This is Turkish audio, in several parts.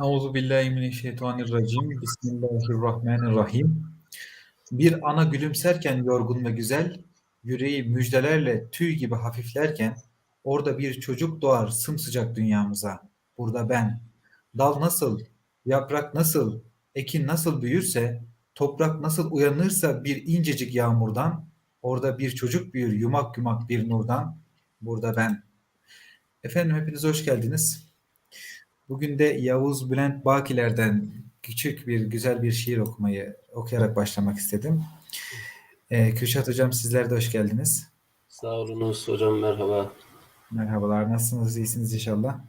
Euzu billahi mineşşeytanirracim. Bismillahirrahmanirrahim. Bir ana gülümserken yorgun ve güzel, yüreği müjdelerle tüy gibi hafiflerken, orada bir çocuk doğar sımsıcak dünyamıza. Burada ben. Dal nasıl, yaprak nasıl, ekin nasıl büyürse, toprak nasıl uyanırsa bir incecik yağmurdan, orada bir çocuk büyür yumak yumak bir nurdan. Burada ben. Efendim hepiniz hoş geldiniz. Bugün de Yavuz Bülent Bakiler'den küçük bir güzel bir şiir okumayı okuyarak başlamak istedim. Ee, Kürşat Hocam sizler de hoş geldiniz. Sağ olunuz hocam merhaba. Merhabalar, nasılsınız? İyisiniz inşallah.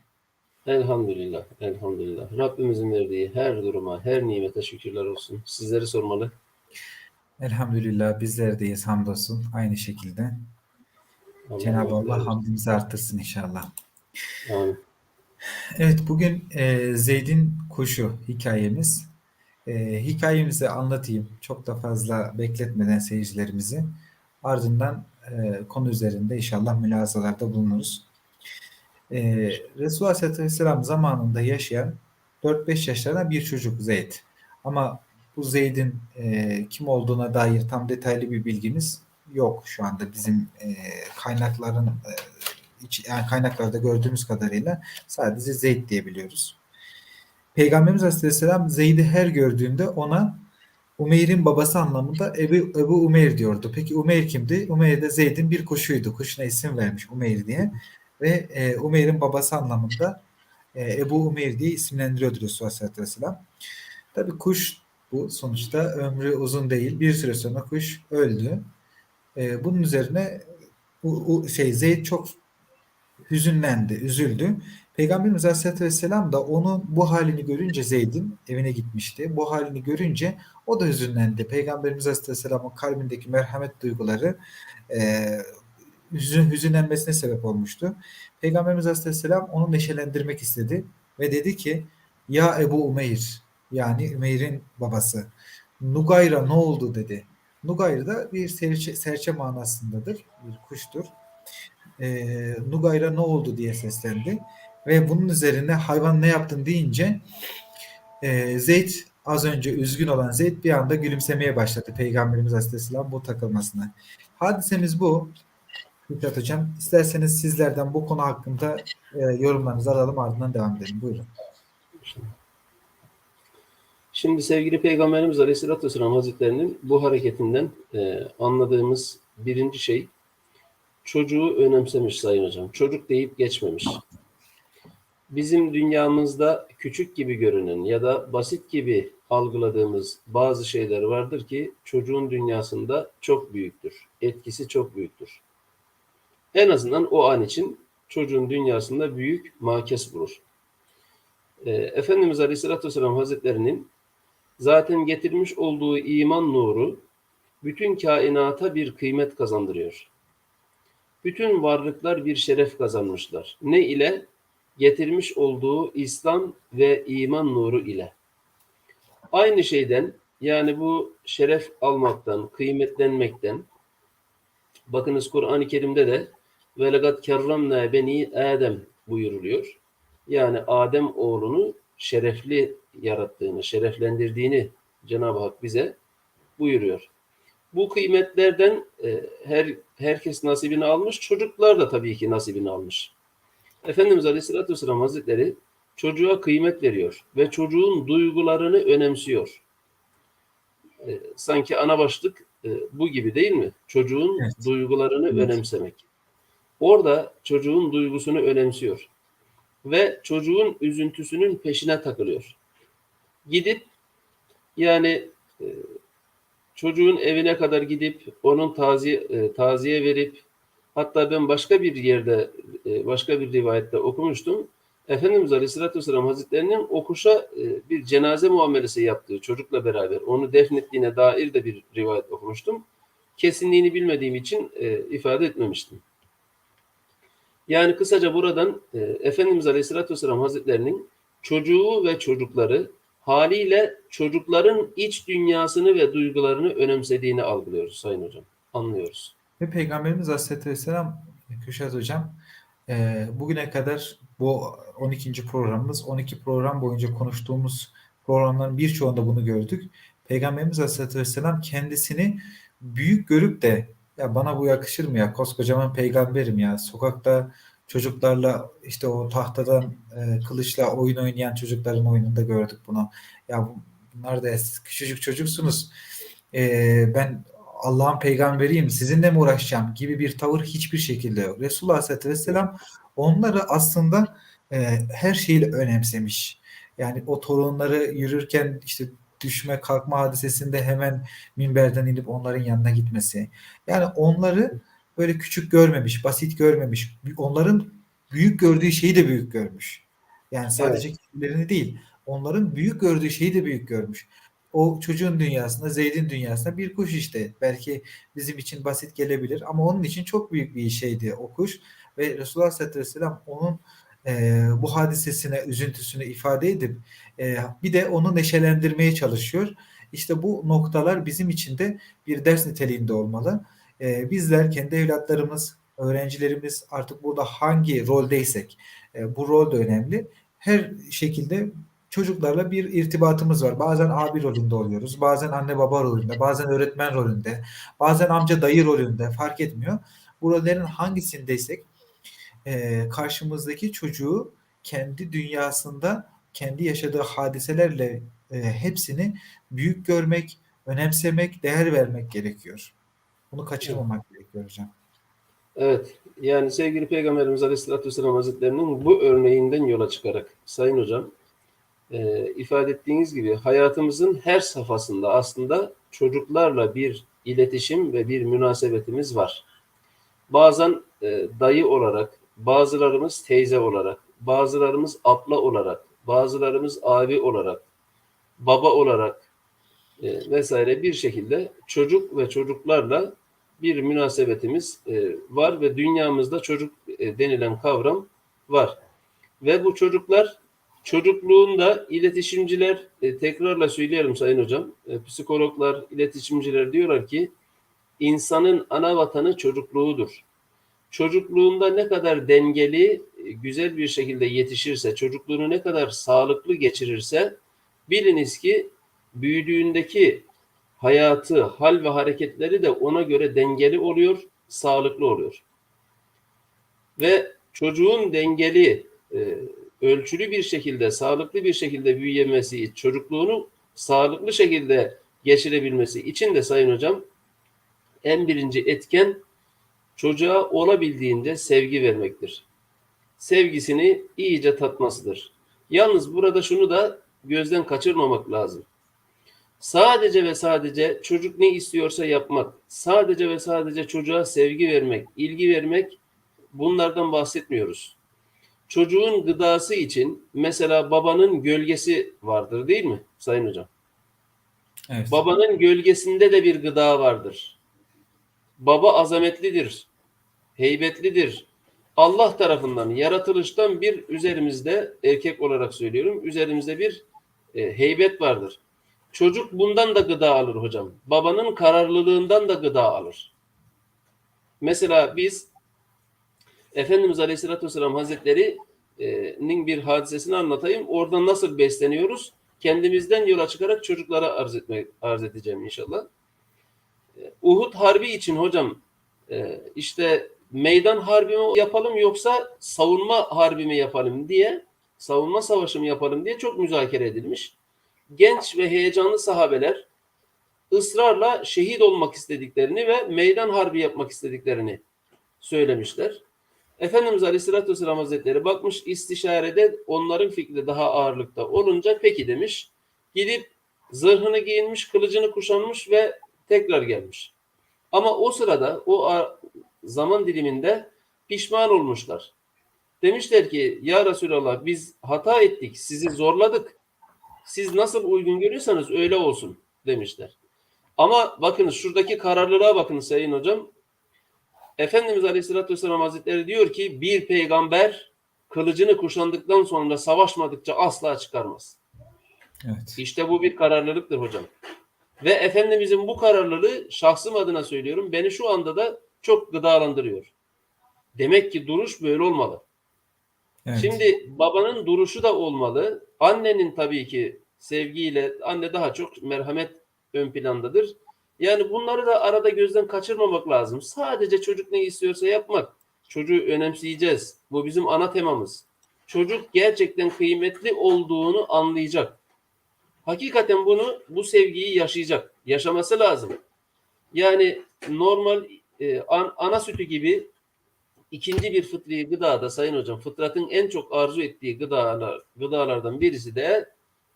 Elhamdülillah, elhamdülillah. Rabbimizin verdiği her duruma, her nimete şükürler olsun. Sizleri sormalı. Elhamdülillah bizler deyiz hamdolsun aynı şekilde. Cenab-ı Allah hamdimizi arttırsın inşallah. Amin. Evet bugün e, Zeyd'in kuşu hikayemiz. E, hikayemizi anlatayım çok da fazla bekletmeden seyircilerimizi. Ardından e, konu üzerinde inşallah mülazalarda bulunuruz. E, Resulullah Aleyhisselatü Vesselam zamanında yaşayan 4-5 yaşlarında bir çocuk Zeyd. Ama bu Zeyd'in e, kim olduğuna dair tam detaylı bir bilgimiz yok şu anda bizim e, kaynakların e, yani kaynaklarda gördüğümüz kadarıyla sadece Zeyd diye biliyoruz. Peygamberimiz Aleyhisselam Zeyd'i her gördüğünde ona Umeyr'in babası anlamında Ebu, Ebu Umeyr diyordu. Peki Umeyr kimdi? Umeyr de Zeyd'in bir kuşuydu. Kuşuna isim vermiş Umeyr diye. Ve e, Umeyr'in babası anlamında e, Ebu Umeyr diye isimlendiriyordu Resulullah Aleyhisselatü Vesselam. Tabii kuş bu sonuçta ömrü uzun değil. Bir süre sonra kuş öldü. E, bunun üzerine bu şey Zeyd çok hüzünlendi, üzüldü. Peygamberimiz Aleyhisselatü Vesselam da onun bu halini görünce Zeyd'in evine gitmişti. Bu halini görünce o da hüzünlendi. Peygamberimiz Aleyhisselatü Vesselam'ın kalbindeki merhamet duyguları e, hüzün, hüzünlenmesine sebep olmuştu. Peygamberimiz Aleyhisselatü Vesselam onu neşelendirmek istedi ve dedi ki Ya Ebu Umeyr yani Ümeyr'in babası Nugayra ne oldu dedi. Nugayr da bir serçe, serçe manasındadır. Bir kuştur e, Nugayra ne oldu diye seslendi. Ve bunun üzerine hayvan ne yaptın deyince e, Zeyd az önce üzgün olan Zeyd bir anda gülümsemeye başladı Peygamberimiz Aleyhisselam bu takılmasına. Hadisemiz bu. Hikmet Hocam isterseniz sizlerden bu konu hakkında e, yorumlarınızı alalım ardından devam edelim. Buyurun. Şimdi sevgili Peygamberimiz Aleyhisselatü Vesselam Hazretlerinin bu hareketinden e, anladığımız birinci şey çocuğu önemsemiş Sayın Hocam. Çocuk deyip geçmemiş. Bizim dünyamızda küçük gibi görünen ya da basit gibi algıladığımız bazı şeyler vardır ki çocuğun dünyasında çok büyüktür. Etkisi çok büyüktür. En azından o an için çocuğun dünyasında büyük makes bulur. E, Efendimiz Aleyhisselatü Vesselam Hazretlerinin zaten getirmiş olduğu iman nuru bütün kainata bir kıymet kazandırıyor. Bütün varlıklar bir şeref kazanmışlar. Ne ile? Getirmiş olduğu İslam ve iman nuru ile. Aynı şeyden yani bu şeref almaktan, kıymetlenmekten bakınız Kur'an-ı Kerim'de de velegat kerramna beni Adem buyuruluyor. Yani Adem oğlunu şerefli yarattığını, şereflendirdiğini Cenab-ı Hak bize buyuruyor. Bu kıymetlerden e, her herkes nasibini almış, çocuklar da tabii ki nasibini almış. Efendimiz Aleyhisselatü Vesselam Hazretleri çocuğa kıymet veriyor ve çocuğun duygularını önemsiyor. E, sanki ana başlık e, bu gibi değil mi? Çocuğun Evet. duygularını Evet. önemsemek. Orada çocuğun duygusunu önemsiyor ve çocuğun üzüntüsünün peşine takılıyor. Gidip yani e, çocuğun evine kadar gidip onun taziye, e, taziye verip hatta ben başka bir yerde e, başka bir rivayette okumuştum. Efendimiz Aleyhisselatü Vesselam Hazretlerinin o kuşa e, bir cenaze muamelesi yaptığı çocukla beraber onu defnettiğine dair de bir rivayet okumuştum. Kesinliğini bilmediğim için e, ifade etmemiştim. Yani kısaca buradan e, Efendimiz Aleyhisselatü Vesselam Hazretlerinin çocuğu ve çocukları haliyle çocukların iç dünyasını ve duygularını önemsediğini algılıyoruz Sayın Hocam. Anlıyoruz. Ve Peygamberimiz Aleyhisselatü Vesselam Kürşat Hocam e, bugüne kadar bu 12. programımız 12 program boyunca konuştuğumuz programların birçoğunda bunu gördük. Peygamberimiz Aleyhisselatü Vesselam kendisini büyük görüp de ya bana bu yakışır mı ya koskocaman peygamberim ya sokakta çocuklarla işte o tahtadan e, kılıçla oyun oynayan çocukların oyununda gördük bunu. Ya bunlar da küçücük çocuksunuz. E, ben Allah'ın peygamberiyim sizinle mi uğraşacağım gibi bir tavır hiçbir şekilde yok. Resulullah Aleyhisselatü Vesselam onları aslında e, her şeyle önemsemiş. Yani o torunları yürürken işte düşme kalkma hadisesinde hemen minberden inip onların yanına gitmesi. Yani onları böyle küçük görmemiş, basit görmemiş. Onların büyük gördüğü şeyi de büyük görmüş. Yani sadece Evet. kendilerini değil, onların büyük gördüğü şeyi de büyük görmüş. O çocuğun dünyasında, Zeyd'in dünyasında bir kuş işte. Belki bizim için basit gelebilir ama onun için çok büyük bir şeydi o kuş. Ve Resulullah Aleyhisselatü Vesselam onun e, bu hadisesine, üzüntüsünü ifade edip e, bir de onu neşelendirmeye çalışıyor. İşte bu noktalar bizim için de bir ders niteliğinde olmalı. E, bizler kendi evlatlarımız, öğrencilerimiz artık burada hangi roldeysek e, bu rol de önemli. Her şekilde çocuklarla bir irtibatımız var. Bazen abi rolünde oluyoruz, bazen anne baba rolünde, bazen öğretmen rolünde, bazen amca dayı rolünde fark etmiyor. Bu rollerin hangisindeysek e, karşımızdaki çocuğu kendi dünyasında kendi yaşadığı hadiselerle e, hepsini büyük görmek, önemsemek, değer vermek gerekiyor. Bunu kaçırmamak gerekiyor hocam. Evet. Yani sevgili Peygamberimiz Aleyhisselatü Vesselam Hazretlerinin bu örneğinden yola çıkarak Sayın Hocam e, ifade ettiğiniz gibi hayatımızın her safhasında aslında çocuklarla bir iletişim ve bir münasebetimiz var. Bazen e, dayı olarak, bazılarımız teyze olarak, bazılarımız abla olarak, bazılarımız abi olarak, baba olarak e, vesaire bir şekilde çocuk ve çocuklarla bir münasebetimiz e, var ve dünyamızda çocuk e, denilen kavram var. Ve bu çocuklar çocukluğunda iletişimciler e, tekrarla söyleyelim Sayın Hocam, e, psikologlar, iletişimciler diyorlar ki insanın ana vatanı çocukluğudur. Çocukluğunda ne kadar dengeli, e, güzel bir şekilde yetişirse, çocukluğunu ne kadar sağlıklı geçirirse biliniz ki büyüdüğündeki hayatı, hal ve hareketleri de ona göre dengeli oluyor, sağlıklı oluyor. Ve çocuğun dengeli, e, ölçülü bir şekilde, sağlıklı bir şekilde büyüyemesi, çocukluğunu sağlıklı şekilde geçirebilmesi için de Sayın Hocam en birinci etken çocuğa olabildiğince sevgi vermektir. Sevgisini iyice tatmasıdır. Yalnız burada şunu da gözden kaçırmamak lazım. Sadece ve sadece çocuk ne istiyorsa yapmak, sadece ve sadece çocuğa sevgi vermek, ilgi vermek bunlardan bahsetmiyoruz. Çocuğun gıdası için mesela babanın gölgesi vardır değil mi Sayın Hocam? Evet. Babanın gölgesinde de bir gıda vardır. Baba azametlidir, heybetlidir. Allah tarafından, yaratılıştan bir üzerimizde, erkek olarak söylüyorum, üzerimizde bir e, heybet vardır. Çocuk bundan da gıda alır hocam. Babanın kararlılığından da gıda alır. Mesela biz Efendimiz Aleyhisselatü Vesselam Hazretleri'nin bir hadisesini anlatayım. Oradan nasıl besleniyoruz? Kendimizden yola çıkarak çocuklara arz, etmek, arz edeceğim inşallah. Uhud Harbi için hocam e, işte meydan harbi mi yapalım yoksa savunma harbi mi yapalım diye savunma savaşı mı yapalım diye çok müzakere edilmiş. Genç ve heyecanlı sahabeler ısrarla şehit olmak istediklerini ve meydan harbi yapmak istediklerini söylemişler. Efendimiz Aleyhisselatü Vesselam Hazretleri bakmış istişarede onların fikri daha ağırlıkta olunca peki demiş. Gidip zırhını giyinmiş, kılıcını kuşanmış ve tekrar gelmiş. Ama o sırada o zaman diliminde pişman olmuşlar. Demişler ki ya Resulallah biz hata ettik, sizi zorladık. Siz nasıl uygun görüyorsanız öyle olsun demişler. Ama bakınız şuradaki kararlılığa bakın Sayın Hocam. Efendimiz Aleyhisselatü Vesselam Hazretleri diyor ki bir peygamber kılıcını kuşandıktan sonra savaşmadıkça asla çıkarmaz. Evet. İşte bu bir kararlılıktır hocam. Ve Efendimizin bu kararlılığı şahsım adına söylüyorum beni şu anda da çok gıdalandırıyor. Demek ki duruş böyle olmalı. Şimdi babanın duruşu da olmalı. Annenin tabii ki sevgiyle, anne daha çok merhamet ön plandadır. Yani bunları da arada gözden kaçırmamak lazım. Sadece çocuk ne istiyorsa yapmak. Çocuğu önemseyeceğiz. Bu bizim ana temamız. Çocuk gerçekten kıymetli olduğunu anlayacak. Hakikaten bunu, bu sevgiyi yaşayacak. Yaşaması lazım. Yani normal e, an- ana sütü gibi ikinci bir fıtri gıdada Sayın Hocam fıtratın en çok arzu ettiği gıdalar, gıdalardan birisi de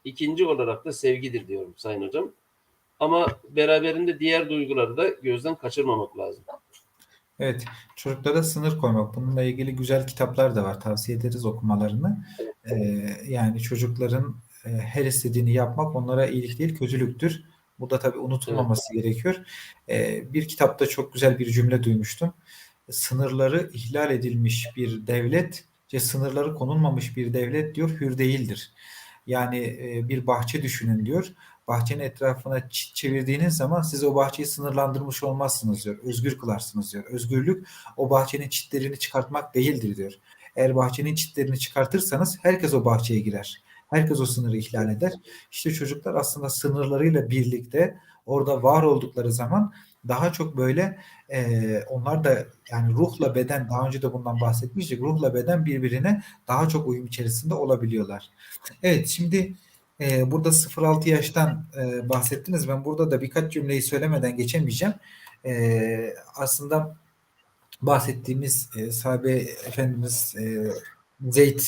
ikinci olarak da sevgidir diyorum Sayın Hocam. Ama beraberinde diğer duyguları da gözden kaçırmamak lazım. Evet, çocuklara sınır koymak. Bununla ilgili güzel kitaplar da var. Tavsiye ederiz okumalarını. Ee, yani çocukların e, her istediğini yapmak onlara iyilik değil, kötülüktür. Bu da tabii unutulmaması gerekiyor. Ee, bir kitapta çok güzel bir cümle duymuştum. Sınırları ihlal edilmiş bir devlet, sınırları konulmamış bir devlet diyor, hür değildir. Yani e, bir bahçe düşünün diyor. Bahçenin etrafına çevirdiğiniz zaman siz o bahçeyi sınırlandırmış olmazsınız diyor. Özgür kılarsınız diyor. Özgürlük o bahçenin çitlerini çıkartmak değildir diyor. Eğer bahçenin çitlerini çıkartırsanız herkes o bahçeye girer. Herkes o sınırı ihlal eder. İşte çocuklar aslında sınırlarıyla birlikte orada var oldukları zaman daha çok böyle e, onlar da yani ruhla beden daha önce de bundan bahsetmiştik. Ruhla beden birbirine daha çok uyum içerisinde olabiliyorlar. Evet şimdi e, burada 0-6 yaştan e, bahsettiniz. Ben burada da birkaç cümleyi söylemeden geçemeyeceğim. E, aslında bahsettiğimiz e, sahabe efendimiz e, Zeyd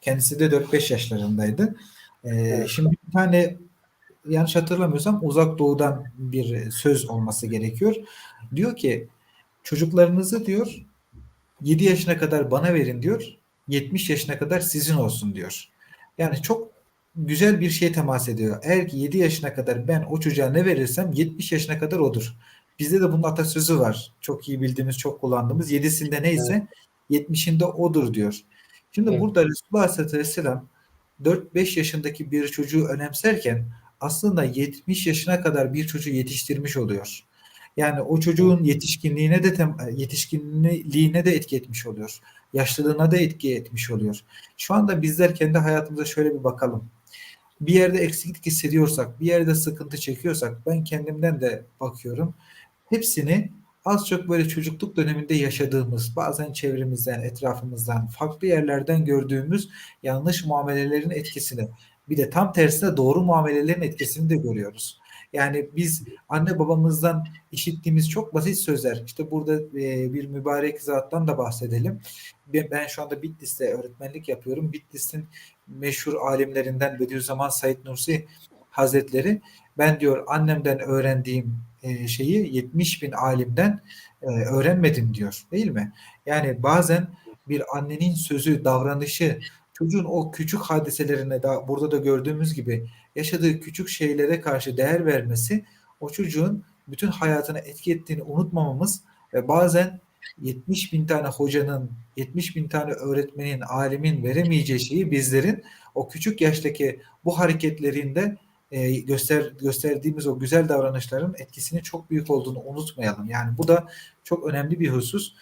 kendisi de 4-5 yaşlarındaydı. E, Şimdi bir tane yanlış hatırlamıyorsam uzak doğudan bir söz olması gerekiyor. Diyor ki çocuklarınızı diyor 7 yaşına kadar bana verin diyor. 70 yaşına kadar sizin olsun diyor. Yani çok güzel bir şey temas ediyor. Eğer ki 7 yaşına kadar ben o çocuğa ne verirsem 70 yaşına kadar odur. Bizde de bunun atasözü var. Çok iyi bildiğimiz, çok kullandığımız. 7'sinde neyse 70'inde odur diyor. Şimdi Evet. burada Resulullah Aleyhisselatü Vesselam 4-5 yaşındaki bir çocuğu önemserken aslında 70 yaşına kadar bir çocuğu yetiştirmiş oluyor. Yani o çocuğun yetişkinliğine de yetişkinliğine de etki etmiş oluyor. Yaşlılığına da etki etmiş oluyor. Şu anda bizler kendi hayatımıza şöyle bir bakalım. Bir yerde eksiklik hissediyorsak, bir yerde sıkıntı çekiyorsak ben kendimden de bakıyorum. Hepsini az çok böyle çocukluk döneminde yaşadığımız, bazen çevremizden, etrafımızdan, farklı yerlerden gördüğümüz yanlış muamelelerin etkisini, bir de tam tersine doğru muamelelerin etkisini de görüyoruz. Yani biz anne babamızdan işittiğimiz çok basit sözler, işte burada e, bir mübarek zattan da bahsedelim. Ben şu anda Bitlis'te öğretmenlik yapıyorum. Bitlis'in meşhur alimlerinden Bediüzzaman Said Nursi Hazretleri, ben diyor annemden öğrendiğim e, şeyi 70 bin alimden e, öğrenmedim diyor, değil mi? Yani bazen bir annenin sözü, davranışı, çocuğun o küçük hadiselerine da burada da gördüğümüz gibi yaşadığı küçük şeylere karşı değer vermesi o çocuğun bütün hayatına etki ettiğini unutmamamız ve bazen 70 bin tane hocanın, 70 bin tane öğretmenin, alimin veremeyeceği şeyi bizlerin o küçük yaştaki bu hareketlerinde e, göster gösterdiğimiz o güzel davranışların etkisinin çok büyük olduğunu unutmayalım. Yani bu da çok önemli bir husus.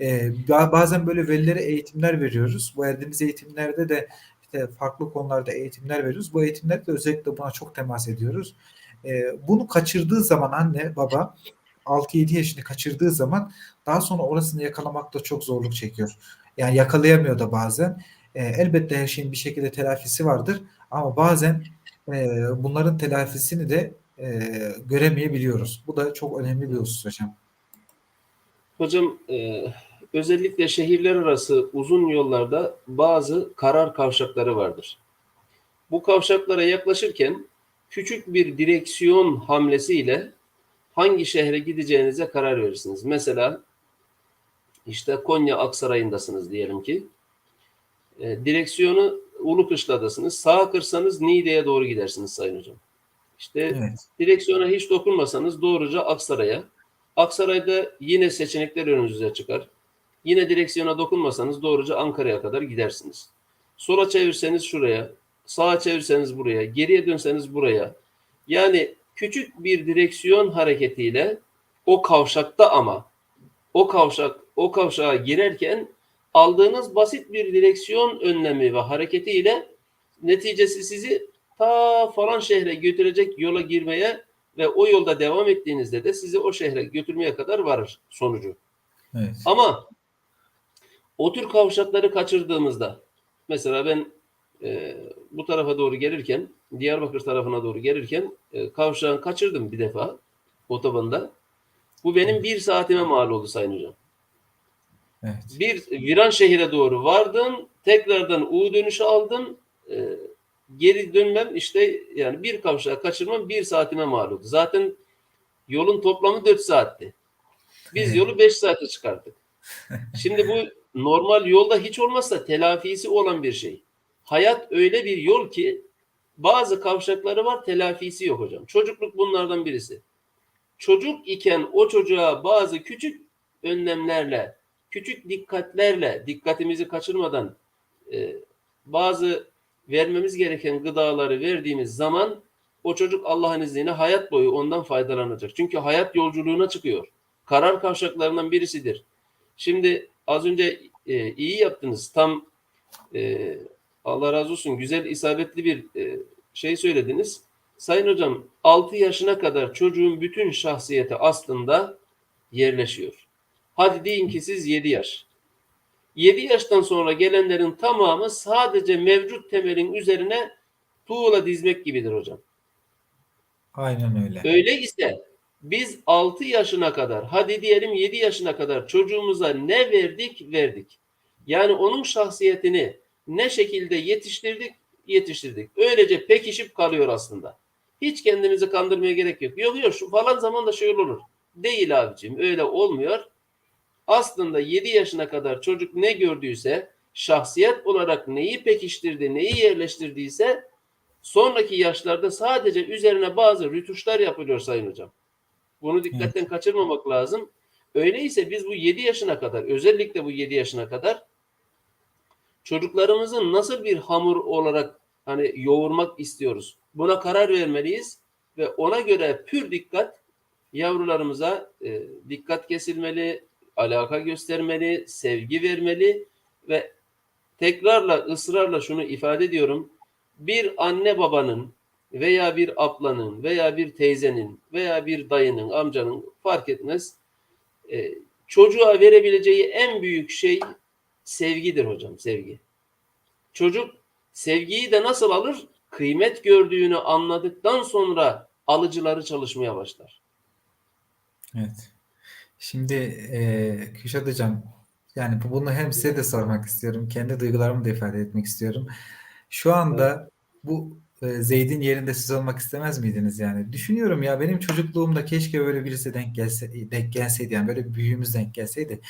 E, ba- bazen böyle velilere eğitimler veriyoruz. Bu verdiğimiz eğitimlerde de işte farklı konularda eğitimler veriyoruz. Bu eğitimlerde özellikle buna çok temas ediyoruz. E, bunu kaçırdığı zaman anne, baba 6-7 yaşını kaçırdığı zaman daha sonra orasını yakalamakta çok zorluk çekiyor. Yani yakalayamıyor da bazen. E, elbette her şeyin bir şekilde telafisi vardır ama bazen e, bunların telafisini de e, göremeyebiliyoruz. Bu da çok önemli bir husus hocam. Hocam e, özellikle şehirler arası uzun yollarda bazı karar kavşakları vardır. Bu kavşaklara yaklaşırken küçük bir direksiyon hamlesiyle hangi şehre gideceğinize karar verirsiniz. Mesela işte Konya Aksaray'ındasınız diyelim ki. E, direksiyonu Ulukışla'dasınız. Sağa kırsanız Niğde'ye doğru gidersiniz Sayın Hocam. İşte Evet. direksiyona hiç dokunmasanız doğruca Aksaray'a. Aksaray'da yine seçenekler önünüze çıkar. Yine direksiyona dokunmasanız doğruca Ankara'ya kadar gidersiniz. Sola çevirseniz şuraya, sağa çevirseniz buraya, geriye dönseniz buraya. Yani küçük bir direksiyon hareketiyle o kavşakta ama o kavşak o kavşağa girerken aldığınız basit bir direksiyon önlemi ve hareketiyle neticesi sizi ta falan şehre götürecek yola girmeye ve o yolda devam ettiğinizde de sizi o şehre götürmeye kadar varır sonucu. Evet. Ama o tür kavşakları kaçırdığımızda mesela ben e, bu tarafa doğru gelirken Diyarbakır tarafına doğru gelirken e, kavşağın kaçırdım bir defa otobanda. Bu benim bir saatime mal oldu Sayın Hocam. Evet. Bir Viran şehire doğru vardım. Tekrardan U dönüşü aldım. Geri dönmem işte yani bir kavşağı kaçırmam bir saatime mal oldu. Zaten yolun toplamı 4 saatti. Biz yolu 5 saate çıkarttık. Şimdi bu normal yolda hiç olmazsa telafisi olan bir şey. Hayat öyle bir yol ki bazı kavşakları var telafisi yok hocam. Çocukluk bunlardan birisi. Çocuk iken o çocuğa bazı küçük önlemlerle, küçük dikkatlerle, dikkatimizi kaçırmadan e, bazı vermemiz gereken gıdaları verdiğimiz zaman o çocuk Allah'ın izniyle hayat boyu ondan faydalanacak. Çünkü hayat yolculuğuna çıkıyor. Karar kavşaklarından birisidir. Şimdi az önce e, iyi yaptınız. Tam e, Allah razı olsun güzel isabetli bir e, şey söylediniz. Sayın hocam 6 yaşına kadar çocuğun bütün şahsiyeti aslında yerleşiyor. Hadi deyin ki siz 7 yaş. 7 yaştan sonra gelenlerin tamamı sadece mevcut temelin üzerine tuğla dizmek gibidir hocam. Aynen öyle. Öyle ise biz 6 yaşına kadar hadi diyelim 7 yaşına kadar çocuğumuza ne verdik verdik. Yani onun şahsiyetini ne şekilde yetiştirdik yetiştirdik. Öylece pekişip kalıyor aslında. Hiç kendimizi kandırmaya gerek yok. Yok yok şu falan zamanda şöyle olur. Değil abicim öyle olmuyor. Aslında 7 yaşına kadar çocuk ne gördüyse şahsiyet olarak neyi pekiştirdi, neyi yerleştirdiyse sonraki yaşlarda sadece üzerine bazı rütuşlar yapılıyor Sayın Hocam. Bunu dikkatten kaçırmamak lazım. Öyleyse biz bu 7 yaşına kadar, özellikle bu 7 yaşına kadar çocuklarımızın nasıl bir hamur olarak hani yoğurmak istiyoruz. Buna karar vermeliyiz ve ona göre pür dikkat yavrularımıza e, dikkat kesilmeli, alaka göstermeli, sevgi vermeli ve tekrarla ısrarla şunu ifade ediyorum. Bir anne babanın veya bir ablanın veya bir teyzenin veya bir dayının, amcanın fark etmez. e, çocuğa verebileceği en büyük şey sevgidir hocam, sevgi. Çocuk sevgiyi de nasıl alır? Kıymet gördüğünü anladıktan sonra alıcıları çalışmaya başlar. Evet. Şimdi e, Kürşat Hocam yani bu- bunu hem size de sormak istiyorum. Kendi duygularımı da ifade etmek istiyorum. Şu anda bu e, Zeyd'in yerinde siz olmak istemez miydiniz yani? Düşünüyorum ya benim çocukluğumda keşke böyle birisi denk gelse, denk gelseydi yani böyle büyüğümüz denk gelseydi.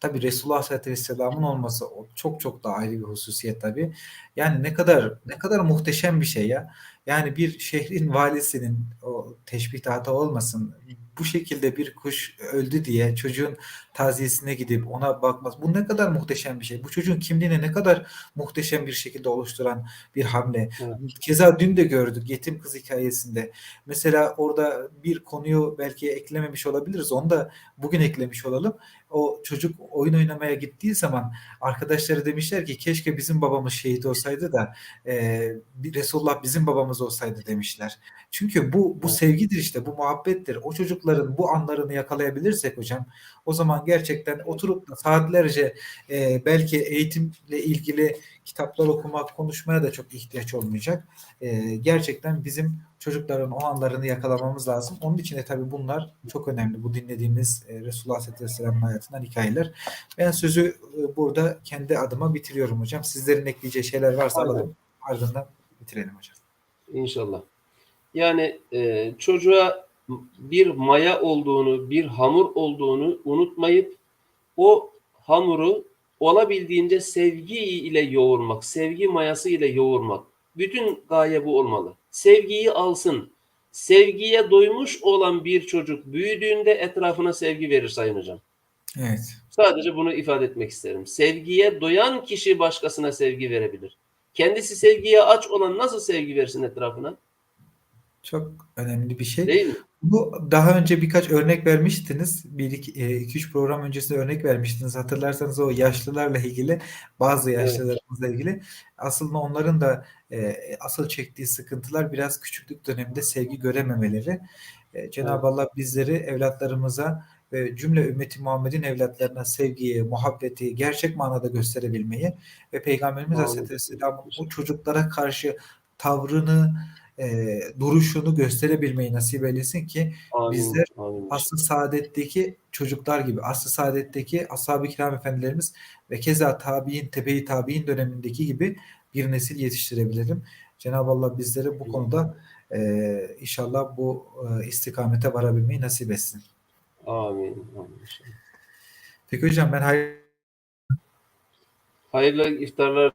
Tabii Resulullah Aleyhisselatü Vesselam'ın olması o çok çok daha ayrı bir hususiyet tabii. Yani ne kadar ne kadar muhteşem bir şey ya. Yani bir şehrin valisinin o teşbih hata olmasın bu şekilde bir kuş öldü diye çocuğun taziyesine gidip ona bakmaz. Bu ne kadar muhteşem bir şey. Bu çocuğun kimliğini ne kadar muhteşem bir şekilde oluşturan bir hamle. Evet. Keza dün de gördük yetim kız hikayesinde. Mesela orada bir konuyu belki eklememiş olabiliriz. Onu da bugün eklemiş olalım. O çocuk oyun oynamaya gittiği zaman arkadaşları demişler ki keşke bizim babamız şehit olsaydı da e, Resulullah bizim babamız olsaydı demişler. Çünkü bu bu sevgidir işte, bu muhabbettir. O çocukların bu anlarını yakalayabilirsek hocam, o zaman gerçekten oturup da saatlerce e, belki eğitimle ilgili kitaplar okumak, konuşmaya da çok ihtiyaç olmayacak. E, gerçekten bizim çocukların o anlarını yakalamamız lazım. Onun için de tabii bunlar çok önemli. Bu dinlediğimiz e, Resulullah Aleyhisselatü Vesselam'ın hayatından hikayeler. Ben sözü e, burada kendi adıma bitiriyorum hocam. Sizlerin ekleyeceği şeyler varsa Aynen. alalım. Ardından bitirelim hocam. İnşallah. Yani e, çocuğa bir maya olduğunu, bir hamur olduğunu unutmayıp o hamuru olabildiğince sevgi ile yoğurmak, sevgi mayası ile yoğurmak. Bütün gaye bu olmalı. Sevgiyi alsın. Sevgiye doymuş olan bir çocuk büyüdüğünde etrafına sevgi verir Sayın Hocam. Evet. Sadece bunu ifade etmek isterim. Sevgiye doyan kişi başkasına sevgi verebilir. Kendisi sevgiye aç olan nasıl sevgi versin etrafına? Çok önemli bir şey. Değil mi? Bu daha önce birkaç örnek vermiştiniz. Bir iki, e, iki üç program öncesinde örnek vermiştiniz. Hatırlarsanız o yaşlılarla ilgili, bazı Evet. yaşlılarımızla ilgili. Aslında onların da e, asıl çektiği sıkıntılar biraz küçüklük döneminde sevgi görememeleri. E, Cenab-ı Allah bizleri evlatlarımıza ve cümle ümmeti Muhammed'in evlatlarına sevgiyi, muhabbeti gerçek manada gösterebilmeyi ve Peygamberimiz Vesselam'ın o çocuklara karşı tavrını, e, duruşunu gösterebilmeyi nasip eylesin ki Amin. Bizler Amin. asıl saadetteki çocuklar gibi, asıl saadetteki ashab-ı kiram efendilerimiz ve keza tabi'in, tebe-i tabi'in dönemindeki gibi bir nesil yetiştirebilirim. Cenab-ı Allah bizlere bu konuda e, inşallah bu e, istikamete varabilmeyi nasip etsin. Amin. Amin. Peki hocam ben hayır Hayırlı iftarlar